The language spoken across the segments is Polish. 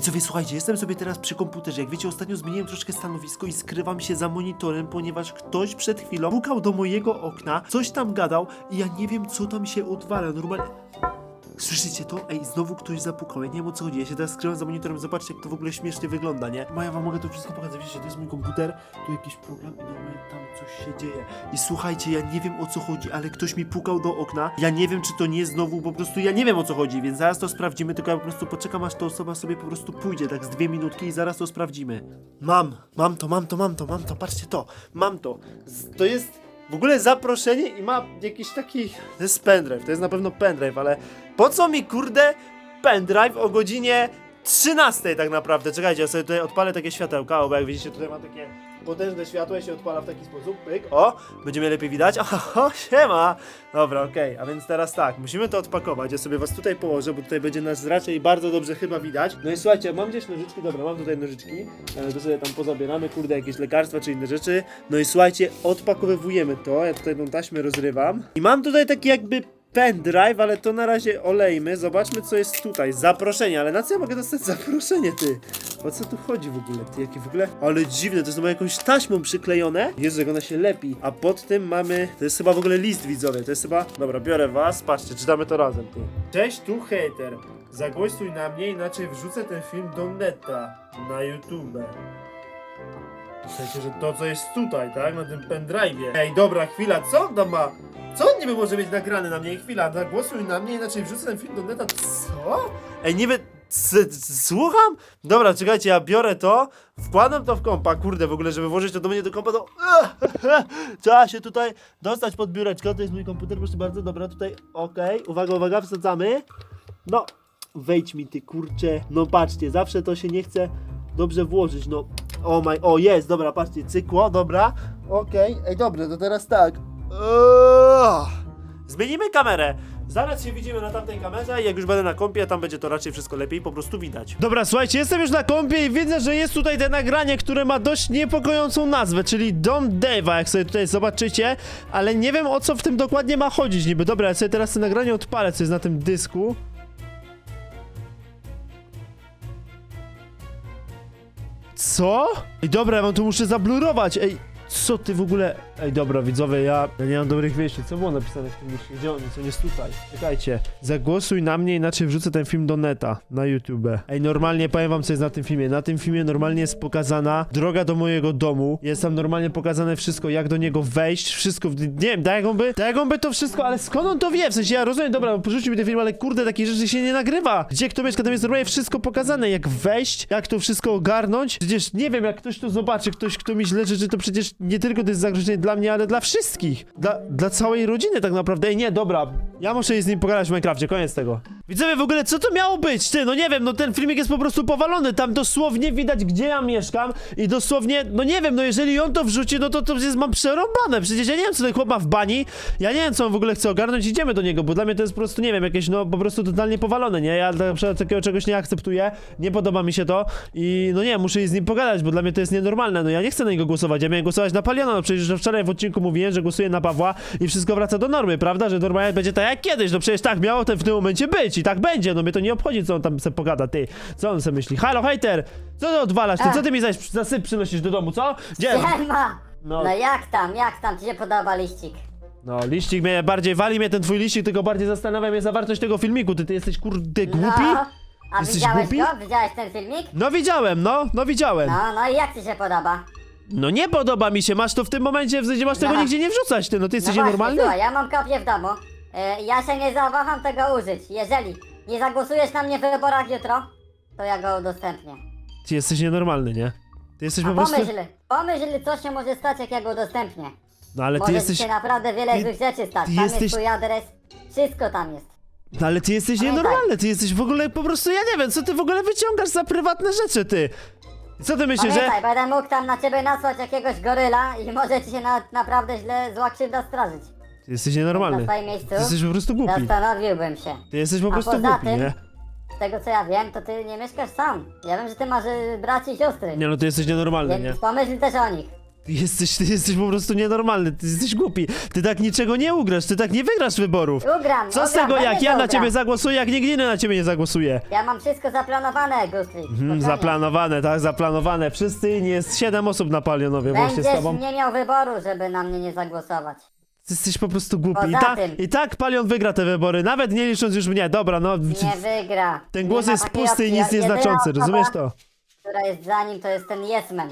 Widzowie, słuchajcie, jestem sobie teraz przy komputerze. Jak wiecie, ostatnio zmieniłem troszkę stanowisko i skrywam się za monitorem, ponieważ ktoś przed chwilą pukał do mojego okna, coś tam gadał i ja nie wiem, co tam się odwala. Normalnie... Słyszycie to? Ej, znowu ktoś zapukał. Ja nie wiem o co chodzi. Ja się teraz skrywam za monitorem. Zobaczcie, jak to w ogóle śmiesznie wygląda, nie? Maja wam mogę to wszystko pokazać. Wiecie, to jest mój komputer, tu jakiś program i normalnie tam coś się dzieje. I słuchajcie, ja nie wiem o co chodzi, ale ktoś mi pukał do okna. Ja nie wiem, czy to nie znowu po prostu. Ja nie wiem o co chodzi, więc zaraz to sprawdzimy. Tylko ja po prostu poczekam, aż ta osoba sobie po prostu pójdzie, tak z dwie minutki i zaraz to sprawdzimy. Mam, mam to, mam to, mam to, mam to. Patrzcie to, mam to. Z- To jest. W ogóle zaproszenie i ma jakiś taki. To jest pendrive, to jest na pewno pendrive, ale po co mi kurde pendrive o godzinie 13 tak naprawdę? Czekajcie, ja sobie tutaj odpalę takie światełka, bo jak widzicie tutaj ma takie potężne światło, się odpala w taki sposób, pyk, o, będziemy lepiej widać, oho, siema, dobra, okej, a więc teraz tak, musimy to odpakować, ja sobie was tutaj położę, bo tutaj będzie nas raczej bardzo dobrze chyba widać, no i słuchajcie, mam gdzieś nożyczki, dobra, mam tutaj nożyczki, e, to sobie tam pozabieramy, kurde, jakieś lekarstwa czy inne rzeczy, no i słuchajcie, odpakowywujemy to, ja tutaj tą taśmę rozrywam. I mam tutaj taki jakby pendrive, ale to na razie olejmy. Zobaczmy, co jest tutaj. Zaproszenie, ale na co ja mogę dostać zaproszenie, ty? O co tu chodzi w ogóle? Ty, jakie w ogóle... Ale dziwne, to jest chyba jakąś taśmą przyklejone. Jezu, jak ona się lepi. A pod tym mamy... To jest chyba w ogóle list widzowie, to jest chyba... Dobra, biorę was, patrzcie, czytamy to razem, ty. Cześć, tu hater. Zagłosuj na mnie, inaczej wrzucę ten film do neta. Na YouTube. W sensie, że to co jest tutaj, tak? Na tym pendrive'ie. Ej, dobra, chwila, co on tam ma? Co on niby może mieć nagrane na mnie? Chwila, zagłosuj na mnie, inaczej wrzucę ten film do neta. Co? Ej, niby... Słucham? Dobra, czekajcie, ja biorę to, wkładam to w kompa, kurde, w ogóle, żeby włożyć to do mnie do kompa, to... Trzeba się tutaj dostać pod biureczko, to jest mój komputer, proszę bardzo, dobra, tutaj, okej, uwaga, uwaga, wsadzamy. No, wejdź mi ty, kurcze, no patrzcie, zawsze to się nie chce dobrze włożyć, no... O maj, o jest, dobra, patrzcie, cykło, dobra, okej, ej, dobrze, to teraz tak. Eee, Zmienimy kamerę. Zaraz się widzimy na tamtej kamerze i jak już będę na kompie, tam będzie to raczej wszystko lepiej po prostu widać. Dobra, słuchajcie, jestem już na kompie i widzę, że jest tutaj te nagranie, które ma dość niepokojącą nazwę, czyli Dom Dave'a, jak sobie tutaj zobaczycie, ale nie wiem o co w tym dokładnie ma chodzić niby. Dobra, ja sobie teraz to nagranie odpalę, co jest na tym dysku. Co? Ej, dobra, ja wam tu muszę zablurować. Ej, co ty w ogóle... Ej, dobra, widzowie, ja, ja nie mam dobrych wieści. Co było napisane w tym liście? Gdzie on? Co jest tutaj? Czekajcie. Zagłosuj na mnie, inaczej wrzucę ten film do neta, na YouTube. Ej, normalnie powiem wam, co jest na tym filmie. Na tym filmie normalnie jest pokazana droga do mojego domu. Jest tam normalnie pokazane wszystko, jak do niego wejść, wszystko. w- Nie wiem, tak jak on by, tak jak on by to wszystko, ale skąd on to wie? W sensie, ja rozumiem, dobra, porzucił mi ten film, ale kurde, takich rzeczy się nie nagrywa. Gdzie kto mieszka, tam jest normalnie wszystko pokazane, jak wejść, jak to wszystko ogarnąć. Przecież nie wiem, jak ktoś to zobaczy, ktoś, kto mi źle życzy, to przecież nie tylko to jest zagrożenie dla mnie, ale dla wszystkich. Dla, dla całej rodziny tak naprawdę. Ej, nie, dobra, ja muszę jej z nim pogadać w Minecrafcie, koniec tego. Widzowie, w ogóle, co to miało być? Ty, no nie wiem, no ten filmik jest po prostu powalony, tam dosłownie widać, gdzie ja mieszkam i dosłownie, no nie wiem, no jeżeli on to wrzuci, no to to jest mam przerąbane, przecież ja nie wiem, co ten chłop ma w bani, ja nie wiem, co on w ogóle chce ogarnąć, idziemy do niego, bo dla mnie to jest po prostu, nie wiem, jakieś, no po prostu totalnie powalone, nie? Ja na przykład takiego czegoś nie akceptuję, nie podoba mi się to i no nie, muszę z nim pogadać, bo dla mnie to jest nienormalne, no ja nie chcę na niego głosować, ja miałem głosować na Paliona, no przecież wczoraj w odcinku mówiłem, że głosuję na Pawła i wszystko wraca do normy, prawda, że normalnie będzie tak jak kiedyś, no przecież tak miało ten w tym momencie być i tak będzie, no mnie to nie obchodzi, co on tam se pogada, ty, co on se myśli, halo, hejter, co ty odwalasz, ty, co ty mi zaś zasyp przynosisz do domu, co? Gdzie? Siema! No. No. jak tam, jak tam ci się podoba liścik? No, liścik mnie bardziej wali mnie ten twój liścik, tylko bardziej zastanawia mnie zawartość tego filmiku. Ty, ty jesteś kurde głupi? No. A Jesteś widziałeś głupi? go? Widziałeś ten filmik? No widziałem, no, no widziałem. No. No, no i jak ci się podoba? nie podoba mi się, masz to w tym momencie, w sensie masz tego No. nigdzie nie wrzucać, ty, no ty No jesteś właśnie, nienormalny? słuchaj, ja mam kopię w domu. E, ja się nie zawaham tego użyć. Jeżeli nie zagłosujesz na mnie w wyborach jutro, to ja go udostępnię. Ty jesteś nienormalny, nie? Ty jesteś A po prostu... pomyśl, pomyśl co się może stać, jak ja go udostępnię. No ale ty Może jesteś... się naprawdę wiele ty- złych rzeczy stać. ty Tam jesteś- jest twój adres, wszystko tam jest. No ale ty jesteś Pamiętaj. nienormalny, ty jesteś w ogóle po prostu, ja nie wiem, co ty w ogóle wyciągasz za prywatne rzeczy, ty? Co ty myślisz, że... Pamiętaj, będę mógł tam na ciebie nasłać jakiegoś goryla i może ci się na, naprawdę źle zła krzywda strarzyć. Ty jesteś Na nienormalny. miejscu Ty jesteś po prostu głupi. zastanowiłbym się. Ty jesteś po A prostu poza głupi, tym- nie? Z tego co ja wiem, to ty nie mieszkasz sam. Ja wiem, że ty masz y, braci i siostry. Nie no, ty jesteś nienormalny, nie? Więc pomyśl też o nich. Ty jesteś, ty jesteś po prostu nienormalny, ty jesteś głupi. Ty tak niczego nie ugrasz, ty tak nie wygrasz wyborów. Ugram, Co z ugram, tego, jak ja na ugram. ciebie zagłosuję, jak nikt inny na ciebie nie zagłosuje? Ja mam wszystko zaplanowane, Gustrik. Spokojnie. zaplanowane, tak, zaplanowane. Wszyscy inni jest 7 osób na palionowie właśnie z Będziesz tobą. nie miał wyboru, żeby na mnie nie zagłosować. Ty jesteś po prostu głupi. I, Poza ta, tym- I tak palion wygra te wybory, nawet nie licząc już mnie. Dobra, no. Nie wygra. Ten Nie głos ma jest takiej pusty i opcji. nic Jedyna nieznaczący, osoba, rozumiesz to? która jest za nim, to jest ten Yesman.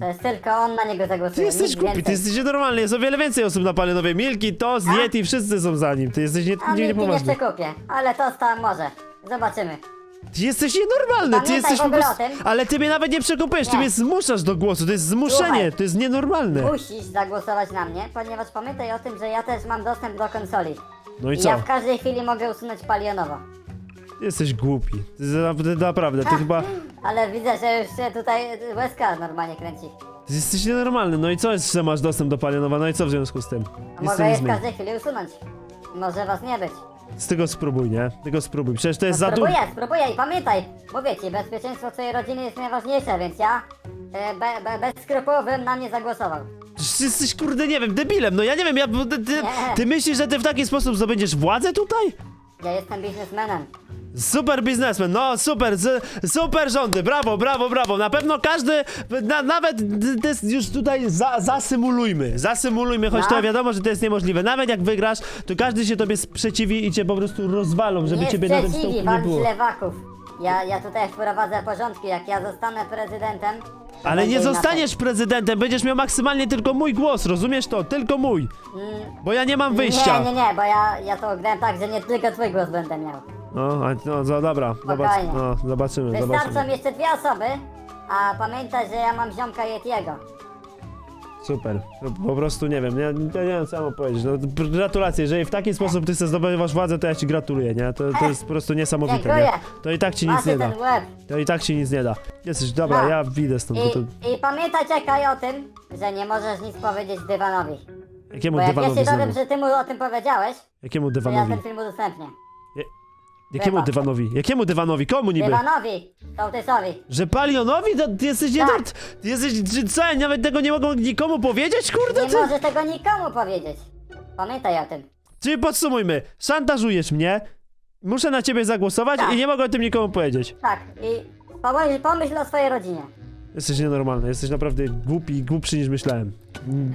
To jest tylko on na niego zagłosuje. Ty jesteś nikt głupi, ty więcej. jesteś nienormalny, jest o wiele więcej osób na palionowie. Milki, to, A? Yeti, wszyscy są za nim. Ty jesteś nie, A nie, nie, nie niepoważny. przekupię, ale to tam może. Zobaczymy. Ty jesteś nienormalny, ty Pamiętaj jesteś w po ogóle prostu... o tym. Ale ty mnie nawet nie przekupujesz, ty Nie. mnie zmuszasz do głosu, to jest zmuszenie, Słuchaj. to jest nienormalne. Musisz zagłosować na mnie, ponieważ pamiętaj o tym, że ja też mam dostęp do konsoli. No i I co? ja w każdej chwili mogę usunąć palionowo. Ty jesteś głupi. Ty, naprawdę, ty chyba... Ale widzę, że już się tutaj łezka normalnie kręci. Ty jesteś nienormalny, no i co że masz dostęp do palionowa, no i co w związku z tym? A Nic to mogę nie je w zmieni. każdej chwili usunąć. Może was nie być. Z tego spróbuj, nie? Tego spróbuj, przecież to jest za dużo. Spróbuję, spróbuję i pamiętaj, mówię ci, bezpieczeństwo twojej rodziny jest najważniejsze, więc ja e, be, be, bym na mnie zagłosował. Jesteś kurde, nie wiem, debilem, no ja nie wiem, ja, ty, ty, Nie. ty myślisz, że ty w taki sposób zdobędziesz władzę tutaj? Ja jestem biznesmenem. Super biznesmen, no super, z, super rządy, brawo, brawo, brawo. Na pewno każdy, na, nawet to jest już tutaj za, zasymulujmy, zasymulujmy, choć No. to wiadomo, że to jest niemożliwe. Nawet jak wygrasz, to każdy się tobie sprzeciwi i cię po prostu rozwalą, żeby nie ciebie na tym sprzeciwi, nie walcz było. lewaków. Ja, ja tutaj wprowadzę porządki, jak ja zostanę prezydentem. to Ale będzie nie inaczej. zostaniesz prezydentem, będziesz miał maksymalnie tylko mój głos, rozumiesz to? Tylko mój. Bo ja nie mam wyjścia. Nie, nie, nie, bo ja, ja to grałem tak, że nie tylko twój głos będę miał. No, a, no, no dobra, zobacz, Spokojnie. no, zobaczymy, Wystarczą zobaczymy. jeszcze dwie osoby, a pamiętaj, że ja mam ziomka Yetiego. Super. No, Po prostu nie wiem, ja, ja nie wiem co mam powiedzieć. No, gratulacje, jeżeli w taki sposób ty sobie zdobywasz władzę, to ja ci gratuluję, nie? To, to jest po prostu niesamowite, nie? Dziękuję. To i tak ci nic nie ten da. łeb. To i tak ci nic nie da. Jesteś, dobra, No. ja widzę stąd, bo to... I, I pamiętaj, czekaj o tym, że nie możesz nic powiedzieć dywanowi. Jakiemu Bo jak ja dywanowi się dowiem, znowu? że ty mu o tym powiedziałeś, Jakiemu to ja dywanowi? ten film udostępnię. Jakiemu dywanowi? Jakiemu dywanowi? Komu niby? Dywanowi, sołtysowi. Że palionowi? To ty jesteś nie... Tak. Ty jesteś... Czy co, nawet tego nie mogą nikomu powiedzieć, kurde? Nie Ty? możesz tego nikomu powiedzieć. Pamiętaj o tym. Czyli podsumujmy, szantażujesz mnie, muszę na ciebie zagłosować Tak. i nie mogę o tym nikomu powiedzieć. Tak, i pomyśl, pomyśl o swojej rodzinie. Jesteś nienormalny, jesteś naprawdę głupi, głupszy niż myślałem. Mm.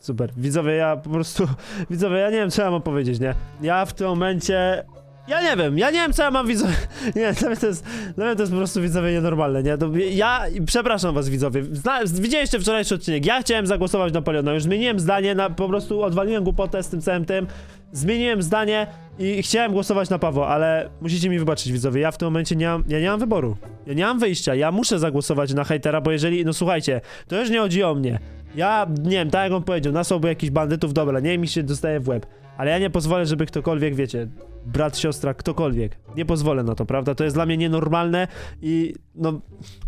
Super. Widzowie, ja po prostu... Widzowie, ja nie wiem, co ja mam powiedzieć, nie? Ja w tym momencie... Ja nie wiem, ja nie wiem, co ja mam widzowie... Nie, dla mnie to jest, dla mnie to jest po prostu widzowie nienormalne, nie? To ja... Przepraszam was, widzowie. Zna, widzieliście wczorajszy odcinek. Ja chciałem zagłosować na Poliona. Już zmieniłem zdanie, na, po prostu odwaliłem głupotę z tym całym tym. Zmieniłem zdanie i chciałem głosować na Pawła, ale musicie mi wybaczyć, widzowie. Ja w tym momencie nie mam, ja nie mam wyboru. Ja nie mam wyjścia. Ja muszę zagłosować na hejtera, bo jeżeli... No słuchajcie, to już nie chodzi o mnie. Ja, nie wiem, tak jak on powiedział, nasłałby jakichś bandytów, dobra, nie mi się dostaje w łeb. Ale ja nie pozwolę, żeby ktokolwiek, wiecie, brat, siostra, ktokolwiek. Nie pozwolę na to, prawda? To jest dla mnie nienormalne i no,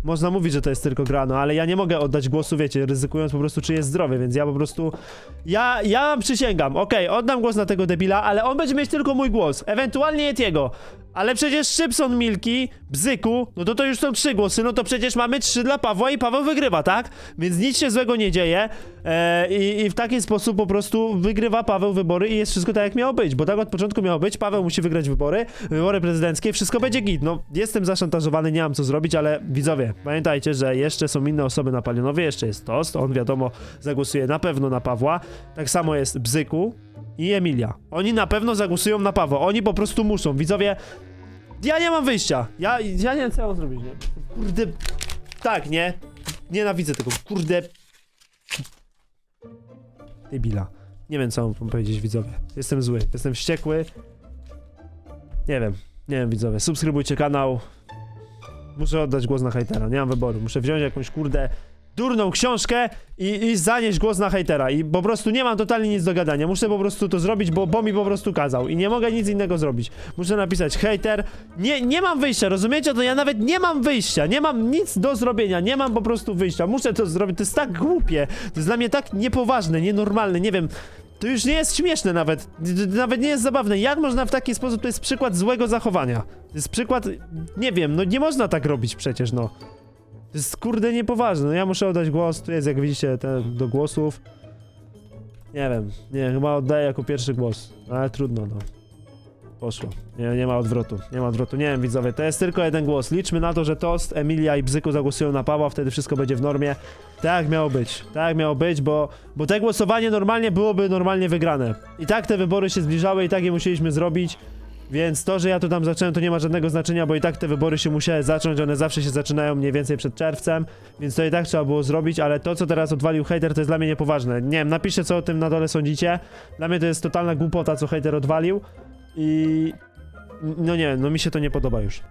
można mówić, że to jest tylko gra, no ale ja nie mogę oddać głosu, wiecie, ryzykując po prostu czyjeś zdrowie, więc ja po prostu... Ja, ja przysięgam, okej, oddam głos na tego debila, ale on będzie mieć tylko mój głos, ewentualnie Yetiego. Ale przecież Szybson, Milki, Bzyku, no to to już są trzy głosy, no to przecież mamy trzy dla Pawła i Paweł wygrywa, tak? Więc nic się złego nie dzieje e, i, i w taki sposób po prostu wygrywa Paweł wybory i jest wszystko tak jak miało być, bo tak od początku miało być, Paweł musi wygrać wybory, wybory prezydenckie, wszystko będzie git, no jestem zaszantażowany, nie mam co zrobić, ale widzowie, pamiętajcie, że jeszcze są inne osoby na Palionowie, jeszcze jest Tost, on wiadomo zagłosuje na pewno na Pawła, tak samo jest Bzyku, i Emilia. Oni na pewno zagłosują na Pawła. Oni po prostu muszą. Widzowie, ja nie mam wyjścia. Ja, ja nie wiem, co ja mam zrobić, nie? Kurde. Tak, nie? Nienawidzę tego. Kurde. Debila. Nie wiem, co mam powiedzieć, widzowie. Jestem zły. Jestem wściekły. Nie wiem. Nie wiem, widzowie. Subskrybujcie kanał. Muszę oddać głos na hejtera. Nie mam wyboru. Muszę wziąć jakąś, kurde, durną książkę i, i zanieść głos na hejtera. I po prostu nie mam totalnie nic do gadania. Muszę po prostu to zrobić, bo, bo mi po prostu kazał. I nie mogę nic innego zrobić. Muszę napisać hejter. Nie, nie mam wyjścia, rozumiecie? To ja nawet nie mam wyjścia. Nie mam nic do zrobienia. Nie mam po prostu wyjścia. Muszę to zrobić. To jest tak głupie. To jest dla mnie tak niepoważne, nienormalne. Nie wiem. To już nie jest śmieszne nawet. Nawet nie jest zabawne. Jak można w taki sposób? To jest przykład złego zachowania. To jest przykład. Nie wiem, no nie można tak robić przecież, no. To jest kurde niepoważne. No ja muszę oddać głos. Tu jest, jak widzicie, te do głosów. Nie wiem. Nie, chyba oddaję jako pierwszy głos. Ale trudno, no. Poszło. Nie, nie ma odwrotu. Nie ma odwrotu. Nie wiem, widzowie, to jest tylko jeden głos. Liczmy na to, że Tost, Emilia i Bzyku zagłosują na Pawła, wtedy wszystko będzie w normie. Tak miało być. Tak miało być, bo, bo te głosowanie normalnie byłoby normalnie wygrane. I tak te wybory się zbliżały i tak je musieliśmy zrobić. Więc to, że ja tu tam zacząłem, to nie ma żadnego znaczenia, bo i tak te wybory się musiały zacząć, one zawsze się zaczynają mniej więcej przed czerwcem, więc to i tak trzeba było zrobić, ale to, co teraz odwalił hater, to jest dla mnie niepoważne. Nie wiem, napiszcie, co o tym na dole sądzicie. Dla mnie to jest totalna głupota, co hater odwalił i... No nie, no mi się to nie podoba już.